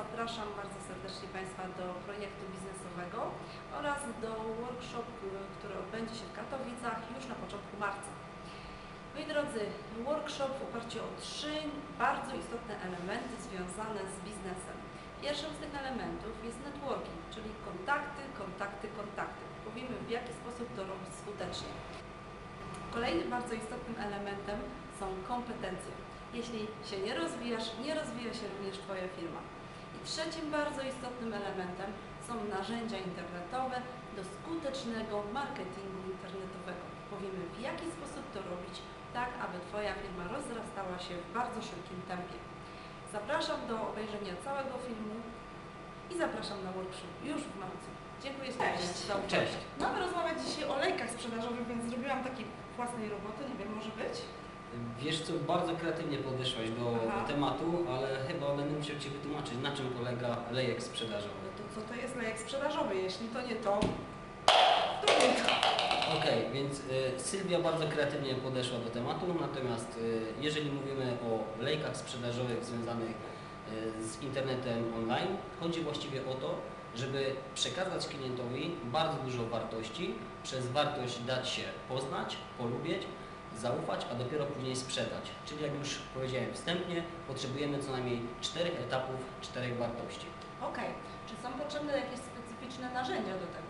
zapraszam bardzo serdecznie Państwa do projektu biznesowego oraz do workshopu, który odbędzie się w Katowicach już na początku marca. Moi drodzy, workshop w oparciu o trzy bardzo istotne elementy związane z biznesem. Pierwszym z tych elementów jest networking, czyli kontakty, kontakty, kontakty. Powiemy w jaki sposób to robić skutecznie. Kolejnym bardzo istotnym elementem są kompetencje. Jeśli się nie rozwijasz, nie rozwija się również Twoja firma. I trzecim bardzo istotnym elementem są narzędzia internetowe do skutecznego marketingu internetowego. Powiemy w jaki sposób to robić, tak aby Twoja firma rozrastała się w bardzo szybkim tempie. Zapraszam do obejrzenia całego filmu i zapraszam na workshop już w marcu. Dziękuję. Cześć. za uwagę. Cześć. Mamy rozmawiać dzisiaj o lejkach sprzedażowych, więc zrobiłam takiej własnej roboty, nie wiem, może być? Wiesz co, bardzo kreatywnie podeszłaś do tematu, ale chyba będę musiał Ci wytłumaczyć, na czym polega lejek sprzedażowy. No to co to jest lejek sprzedażowy? Jeśli to nie to, to nie to. Okej, więc y, Sylwia bardzo kreatywnie podeszła do tematu, natomiast y, jeżeli mówimy o lejkach sprzedażowych związanych y, z internetem online, chodzi właściwie o to, żeby przekazać klientowi bardzo dużo wartości, przez wartość dać się poznać, polubić, zaufać, a dopiero później sprzedać. Czyli jak już powiedziałem wstępnie, potrzebujemy co najmniej czterech etapów, czterech wartości. Okej, czy są potrzebne jakieś specyficzne narzędzia do tego?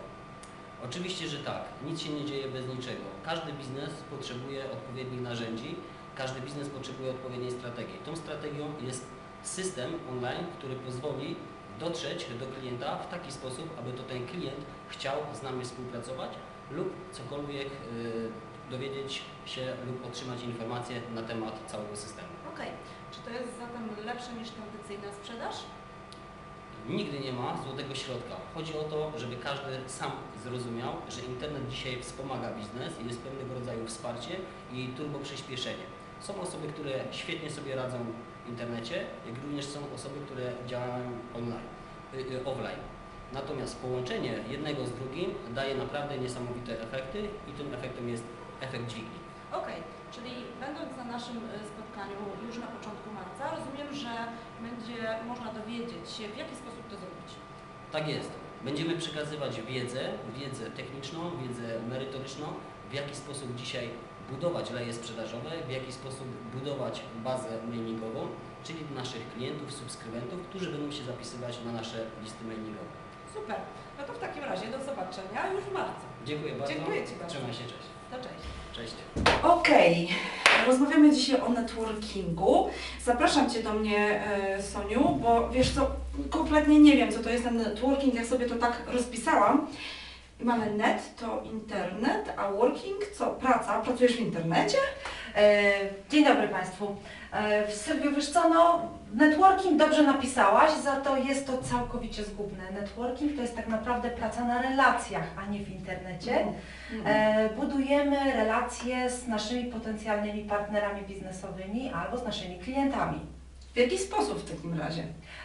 Oczywiście, że tak. Nic się nie dzieje bez niczego. Każdy biznes potrzebuje odpowiednich narzędzi, każdy biznes potrzebuje odpowiedniej strategii. Tą strategią jest system online, który pozwoli dotrzeć do klienta w taki sposób, aby to ten klient chciał z nami współpracować lub cokolwiek y, dowiedzieć się lub otrzymać informacje na temat całego systemu. Okej, czy to jest zatem lepsze niż tradycyjna sprzedaż? Nigdy nie ma złotego środka. Chodzi o to, żeby każdy sam zrozumiał, że internet dzisiaj wspomaga biznes, jest pewnego rodzaju wsparcie i turbo przyspieszenie. Są osoby, które świetnie sobie radzą w internecie, jak również są osoby, które działają online, y, y, offline. Natomiast połączenie jednego z drugim daje naprawdę niesamowite efekty i tym efektem jest efekt dźwigni. Okej, czyli będąc na naszym e, spotkaniu już na początku marca, rozumiem, że będzie można dowiedzieć się, w jaki sposób to zrobić. Tak jest. Będziemy przekazywać wiedzę, wiedzę techniczną, wiedzę merytoryczną, w jaki sposób dzisiaj budować leje sprzedażowe, w jaki sposób budować bazę mailingową, czyli naszych klientów, subskrybentów, którzy będą się zapisywać na nasze listy mailingowe. Super, no to w takim razie do zobaczenia już w marcu. Dziękuję bardzo. Dziękuję Ci bardzo. Trzymaj się, cześć. To cześć. Cześć. Okej, rozmawiamy dzisiaj o networkingu. Zapraszam Cię do mnie, e, Soniu, bo wiesz co, kompletnie nie wiem, co to jest ten networking, jak sobie to tak rozpisałam. I mamy net to internet, a working co? Praca. Pracujesz w internecie? E, Dzień dobry Państwu. E, Sylwio, wiesz co, no, networking dobrze napisałaś, za to jest to całkowicie zgubne. Networking to jest tak naprawdę praca na relacjach, a nie w internecie. E, Budujemy relacje z naszymi potencjalnymi partnerami biznesowymi albo z naszymi klientami. W jaki sposób w takim razie?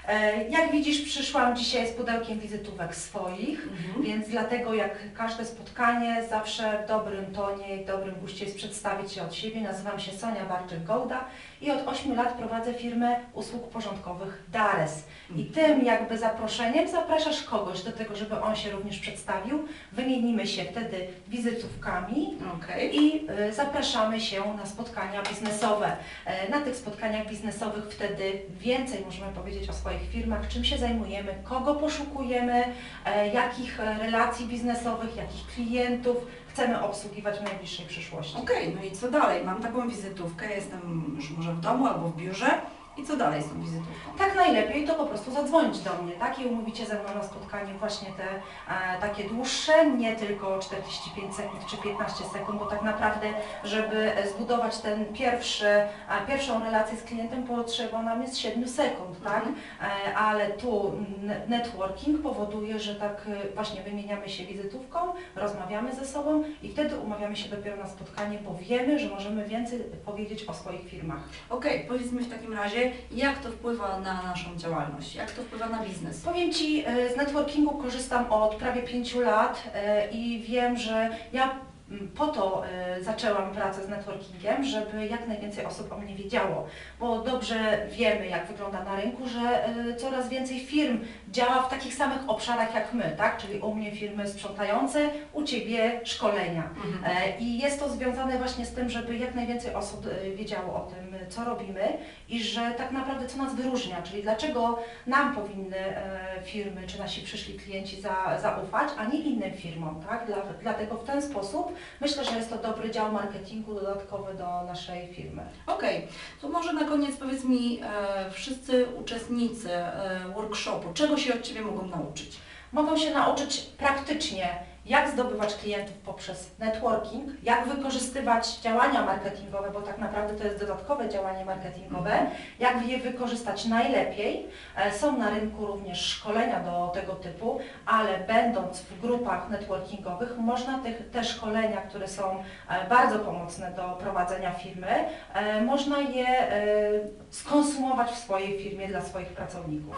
E, Jak widzisz, przyszłam dzisiaj z pudełkiem wizytówek swoich. Mhm. Więc dlatego jak każde spotkanie zawsze w dobrym tonie i dobrym guście jest przedstawić się od siebie. Nazywam się Sonia Barczyk-Gołda i od 8 lat prowadzę firmę usług porządkowych Dares. I tym jakby zaproszeniem zapraszasz kogoś do tego, żeby on się również przedstawił. Wymienimy się wtedy wizytówkami Okej. i y, zapraszamy się na spotkania biznesowe. E, Na tych spotkaniach biznesowych wtedy więcej możemy powiedzieć o swoich firmach, czym się zajmujemy, kogo poszukujemy, e, jakich e, relacji biznesowych, jakich klientów chcemy obsługiwać w najbliższej przyszłości. Okej, no i co dalej? Mam taką wizytówkę, jestem już może w domu albo w biurze. I co dalej z tą wizytówką? Tak najlepiej to po prostu zadzwonić do mnie, tak? I umówicie ze mną na spotkanie właśnie te e, takie dłuższe, nie tylko 45 sekund czy 15 sekund, bo tak naprawdę, żeby e, zbudować ten pierwszy, e, pierwszą relację z klientem potrzeba nam jest 7 sekund, tak? E, ale tu networking powoduje, że tak e, właśnie wymieniamy się wizytówką, rozmawiamy ze sobą i wtedy umawiamy się dopiero na spotkanie, bo wiemy, że możemy więcej powiedzieć o swoich firmach. Okej, powiedz mi w takim razie, jak to wpływa na naszą działalność, jak to wpływa na biznes? Powiem Ci, e, z networkingu korzystam od prawie pięciu lat e, i wiem, że ja po to e, zaczęłam pracę z networkingiem, żeby jak najwięcej osób o mnie wiedziało, bo dobrze wiemy, jak wygląda na rynku, że e, coraz więcej firm działa w takich samych obszarach jak my, tak? Czyli u mnie firmy sprzątające, u Ciebie szkolenia. E, I jest to związane właśnie z tym, żeby jak najwięcej osób wiedziało o tym, co robimy i że tak naprawdę co nas wyróżnia, czyli dlaczego nam powinny firmy czy nasi przyszli klienci za, zaufać, a nie innym firmom, tak? Dla, dlatego w ten sposób myślę, że jest to dobry dział marketingu dodatkowy do naszej firmy. Okej, to może na koniec powiedz mi, e, wszyscy uczestnicy e, workshopu, czego się od Ciebie mogą nauczyć? Mogą się nauczyć praktycznie, jak zdobywać klientów poprzez networking, jak wykorzystywać działania marketingowe, bo tak naprawdę to jest dodatkowe działanie marketingowe, jak je wykorzystać najlepiej. E, Są na rynku również szkolenia do tego typu, ale będąc w grupach networkingowych, można te, szkolenia, które są e, bardzo pomocne do prowadzenia firmy, e, można je skonsumować w swojej firmie dla swoich pracowników.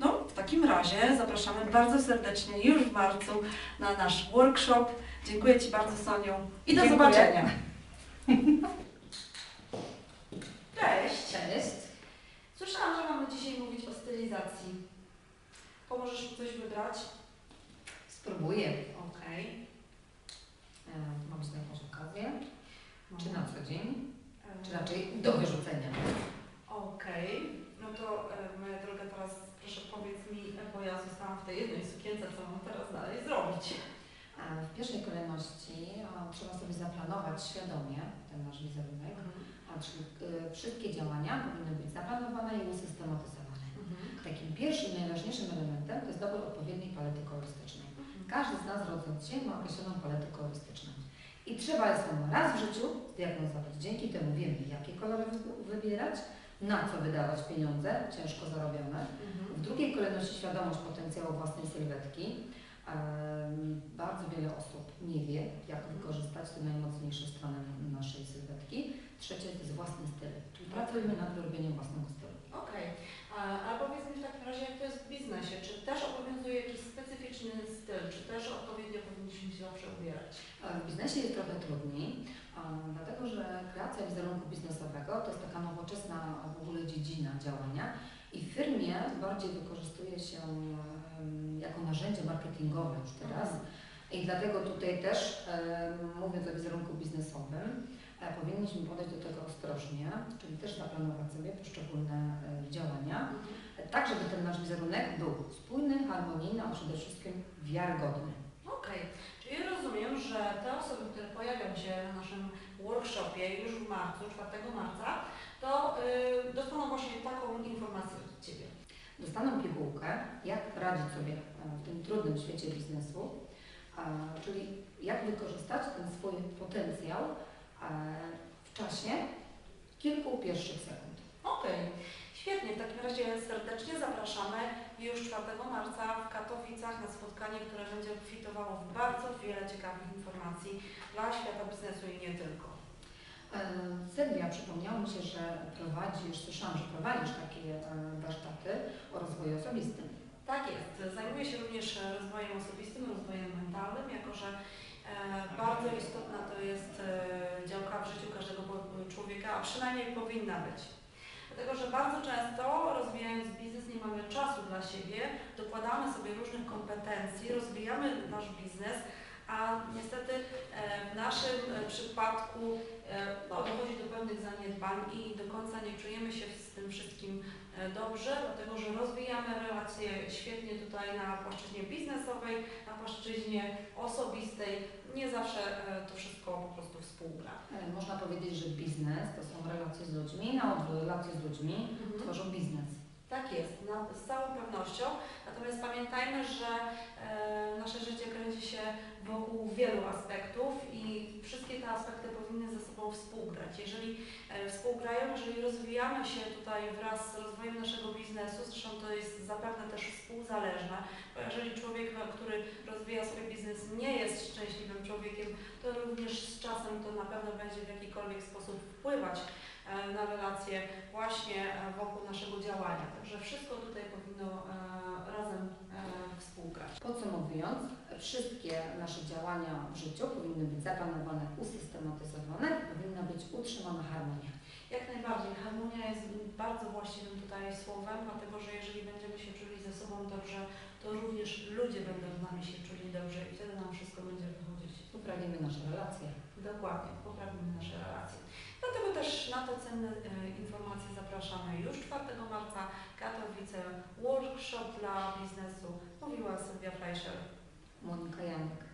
No, w takim razie zapraszamy bardzo serdecznie już w marcu na nasz workshop. Dziękuję Ci bardzo Soniu i do Dziękuję. zobaczenia. Cześć! Cześć. Słyszałam, że mamy dzisiaj mówić o stylizacji. Pomożesz mi coś wybrać? Spróbuję. Okej. E, Mam sobie jakąś okazję. Czy na co dzień, E, czy raczej do wyrzucenia. Okej. No to e, moja droga teraz proszę powiedz mi, e, bo ja zostałam w tej jednej sukience, co mam teraz dalej zrobić? A W pierwszej kolejności a, trzeba sobie zaplanować świadomie ten nasz wizerunek, a czyli e, wszystkie działania powinny być zaplanowane i usystematyzowane. Takim pierwszym, najważniejszym elementem to jest dobór odpowiedniej palety kolorystycznej. Każdy z nas rodząc się ma określoną paletę kolorystyczną. I trzeba jest ją raz w życiu zdiagnozować. Dzięki temu wiemy, jakie kolory wy- wybierać, na co wydawać pieniądze, ciężko zarobione. W drugiej kolejności świadomość potencjału własnej sylwetki. Bardzo wiele osób nie wie, jak wykorzystać te najmocniejsze strony naszej sylwetki. Trzecie to jest własny styl, czyli pracujemy nad wyrobieniem własnego stylu. Okej. A A powiedz mi w takim razie, jak to jest w biznesie? Czy też obowiązuje jakiś specyficzny styl? Czy też odpowiednio powinniśmy się zawsze ubierać? E, W biznesie jest trochę trudniej, dlatego że kreacja wizerunku biznesowego to jest taka nowoczesna w ogóle dziedzina działania i w firmie bardziej wykorzystuje się jako narzędzie marketingowe już teraz. I dlatego tutaj też, mówiąc o wizerunku biznesowym, e, powinniśmy podejść do tego ostrożnie, czyli też zaplanować sobie poszczególne e, działania, e, tak żeby ten nasz wizerunek był spójny, harmonijny, a przede wszystkim wiarygodny. Okej, czyli rozumiem, że te na naszym workshopie już w marcu, 4 marca, to y, dostaną właśnie taką informację od Ciebie. dostaną pigułkę, jak radzić sobie e, w tym trudnym świecie biznesu, czyli jak wykorzystać ten swój potencjał e, w czasie kilku pierwszych sekund. Okej, świetnie. W takim razie serdecznie zapraszamy już 4 marca w Katowicach na spotkanie, które będzie obfitowało w bardzo wiele ciekawych informacji dla świata biznesu i nie tylko. E, Sylwia, przypomniało mi się, że prowadzisz, słyszałam, że prowadzisz takie e, warsztaty o rozwoju osobistym. Tak jest. Zajmuję się również rozwojem osobistym, rozwojem mentalnym, jako że e, bardzo istotna to jest działka w życiu każdego człowieka, a przynajmniej powinna być. Dlatego, że bardzo często rozwijając biznes nie mamy czasu dla siebie, dokładamy sobie różnych kompetencji, rozwijamy nasz biznes, a niestety e, w naszym e, przypadku e, no, dochodzi do pewnych zaniedbań i do końca nie czujemy się z tym wszystkim dobrze, dlatego że rozwijamy relacje świetnie tutaj na płaszczyźnie biznesowej, na płaszczyźnie osobistej. Nie zawsze to wszystko po prostu współgra. Można powiedzieć, że to są relacje z ludźmi, a od relacje z ludźmi tworzą biznes. Tak jest, na, z całą pewnością. Natomiast pamiętajmy, że e, nasze życie kręci się wokół wielu aspektów i wszystkie te aspekty powinny ze sobą współgrać. Jeżeli e, współgrają, jeżeli rozwijamy się tutaj wraz z rozwojem naszego biznesu, zresztą to jest zapewne też współzależne, Bo jeżeli człowiek, e, który rozwija swój biznes, nie jest szczęśliwym człowiekiem, to również z czasem to na pewno będzie w jakikolwiek sposób wpływać e, na relacje właśnie e, wokół naszego działania. Także wszystko tutaj powinno razem współgrać. Podsumowując, wszystkie nasze działania w życiu powinny być zaplanowane, usystematyzowane i powinna być utrzymana harmonia. Jak najbardziej. Harmonia jest bardzo właściwym tutaj słowem, dlatego że jeżeli będziemy się czuli ze sobą dobrze, to również ludzie będą z nami się czuli dobrze i wtedy nam wszystko będzie wychodzić. Poprawimy nasze relacje. Dokładnie, poprawimy nasze relacje. Dlatego też na te cenne e, informacje zapraszamy już 4 marca Katowice, workshop dla biznesu. Mówiła Sylwia Fleischer. Monika Janek.